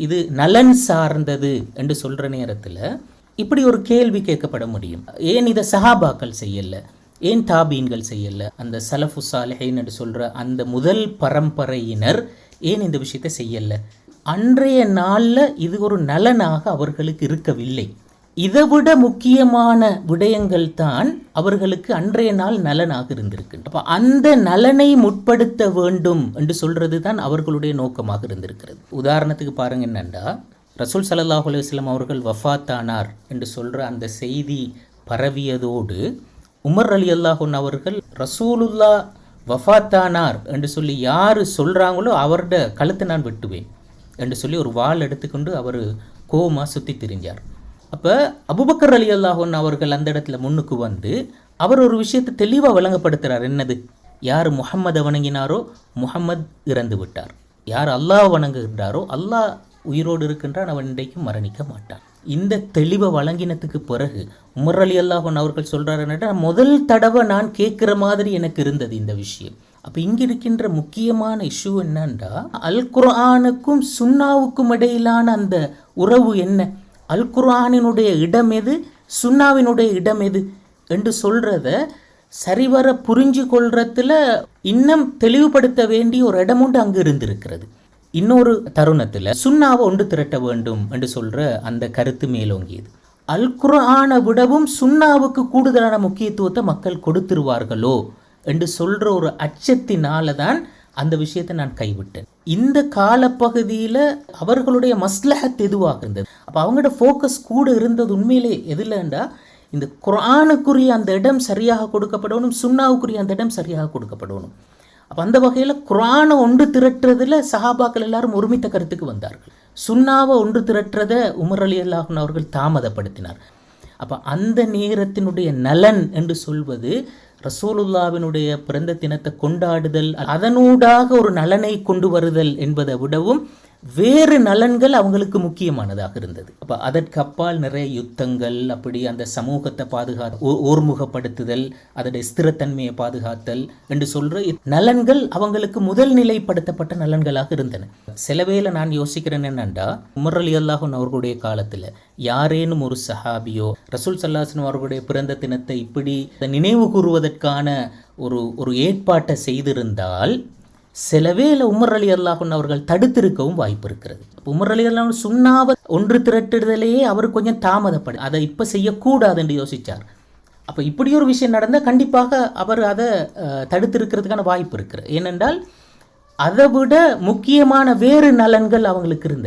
இது நலன் சார்ந்தது என்று சொல்கிற நேரத்தில் இப்படி ஒரு கேள்வி கேட்கப்பட முடியும். ஏன் இதை சஹாபாக்கள் செய்யல? ஏன் தாபீன்கள் செய்யல? அந்த சலஃபு சாலிஹின் என்று சொல்கிற அந்த முதல் பரம்பரையினர் ஏன் இந்த விஷயத்தை செய்யலை? அன்றைய நாளில் இது ஒரு நலனாக அவர்களுக்கு இருக்கவில்லை. இதை விட முக்கியமான விடயங்கள் தான் அவர்களுக்கு அன்றைய நாள் நலனாக இருந்திருக்கு அப்போ அந்த நலனை முற்படுத்த வேண்டும் என்று சொல்றது தான் அவர்களுடைய நோக்கமாக இருந்திருக்கிறது. உதாரணத்துக்கு பாருங்க என்னண்டா ரசூல் சல்லாஹ் அலுவலம் அவர்கள் வஃபாத்தானார் என்று சொல்ற அந்த செய்தி பரவியதோடு உமர் அலி அல்லாஹூன் அவர்கள் ரசூலுல்லா வஃபாத்தானார் என்று சொல்லி யார் சொல்கிறாங்களோ அவரோட கழுத்தை நான் வெட்டுவேன் என்று சொல்லி ஒரு வாள் எடுத்துக்கொண்டு அவர் கோமா சுற்றி திரிஞ்சார். அப்போ அபுபக்கர் அலி அல்லாஹன் அவர்கள் அந்த இடத்துல முன்னுக்கு வந்து அவர் ஒரு விஷயத்தை தெளிவாக விளங்கப்படுத்துகிறார் என்னது? யார் முகம்மதை வணங்கினாரோ முகம்மது இறந்து விட்டார். யார் அல்லாஹ் வணங்குகின்றாரோ அல்லாஹ் உயிரோடு இருக்கின்றான் அவன் இன்றைக்கும் மரணிக்க மாட்டான். இந்த தெளிவை வழங்கினத்துக்கு பிறகு உமர் அலி அல்லாஹன் அவர்கள் சொல்கிறாருன்னா முதல் தடவை நான் கேட்குற மாதிரி எனக்கு இருந்தது இந்த விஷயம். அப்போ இங்கே இருக்கின்ற முக்கியமான இஷ்யூ என்னன்னா அல் குரானுக்கும் சுன்னாவுக்கும் இடையிலான அந்த உறவு என்ன? அல் குர்ஆனினுடைய இடம் எது? சுன்னாவினுடைய இடம் எது? என்று சொல்கிறத சரிவர புரிஞ்சு கொள்றதுல இன்னும் தெளிவுபடுத்த வேண்டிய ஒரு இடம் உண்டு அங்கு இருந்திருக்கிறது. இன்னொரு தருணத்தில் சுண்ணாவை ஒன்று திரட்ட வேண்டும் என்று சொல்ற அந்த கருத்து மேலோங்கியது. அல் குர்ஆனை விடவும் சுண்ணாவுக்கு கூடுதலான முக்கியத்துவத்தை மக்கள் கொடுத்துருவார்களோ? என்று சொல்ற ஒரு அச்சத்தினால தான் அந்த விஷயத்தை நான் கைவிட்டேன். இந்த காலப்பகுதியில் அவர்களுடைய மஸ்லஹத் எதுவாக இருந்தது? அப்போ அவங்களோட ஃபோக்கஸ் கூட இருந்தது உண்மையிலே எதுலண்டா இந்த குரானுக்குரிய அந்த இடம் சரியாக கொடுக்கப்படணும் சுண்ணாவுக்குரிய அந்த இடம் சரியாக கொடுக்கப்படணும். அப்போ அந்த வகையில் குரானை ஒன்று திரட்டுறதுல சஹாபாக்கள் எல்லாரும் ஒருமித்த கருத்துக்கு வந்தார்கள். சுண்ணாவை ஒன்று திரட்டுறதை உமர் அலி அல்லாஹன் அவர்கள் தாமதப்படுத்தினார். அப்போ அந்த நேரத்தினுடைய நலன் என்று சொல்வது ரசூலுல்லாவினுடைய பிறந்த தினத்தை கொண்டாடுதல் அதனூடாக ஒரு நலனை கொண்டு வருதல் என்பதை விடவும் வேறு நலன்கள் அவங்களுக்கு முக்கியமானதாக இருந்தது. அப்போ அதற்கு அப்பால் நிறைய யுத்தங்கள் அப்படி அந்த சமூகத்தை பாதுகா ஓ- ஓர்முகப்படுத்துதல் அதோடைய ஸ்திரத்தன்மையை பாதுகாத்தல் என்று சொல்ற நலன்கள் அவங்களுக்கு முதல் நிலைப்படுத்தப்பட்ட நலன்களாக இருந்தன. சில வேளை நான் யோசிக்கிறேன் என்னண்டா உமர் அலி அல்லாஹன் அவர்களுடைய காலத்தில் யாரேனும் ஒரு சஹாபியோ ரசூல் சல்லாசன் அவர்களுடைய பிறந்த தினத்தை இப்படி நினைவு கூறுவதற்கான ஒரு ஒரு ஏற்பாட்டை செய்திருந்தால் சிலவேல உமர் அலி அல்லாஹன் அவர்கள் தடுத்திருக்கவும் வாய்ப்பு இருக்கிறது. உமர் அலி அல்லாஹ் சுண்ணாவை ஒன்று திரட்டுதலேயே அவர் கொஞ்சம் தாமதப்படு அதை இப்போ செய்யக்கூடாது என்று யோசிச்சார். அப்போ இப்படி ஒரு விஷயம் நடந்தால் கண்டிப்பாக அவர் அதை அஹ், தடுத்திருக்கிறதுக்கான வாய்ப்பு இருக்கிறது. ஏனென்றால் அதை விட முக்கியமான வேறு நலன்கள் அவங்களுக்கு இருந்தது.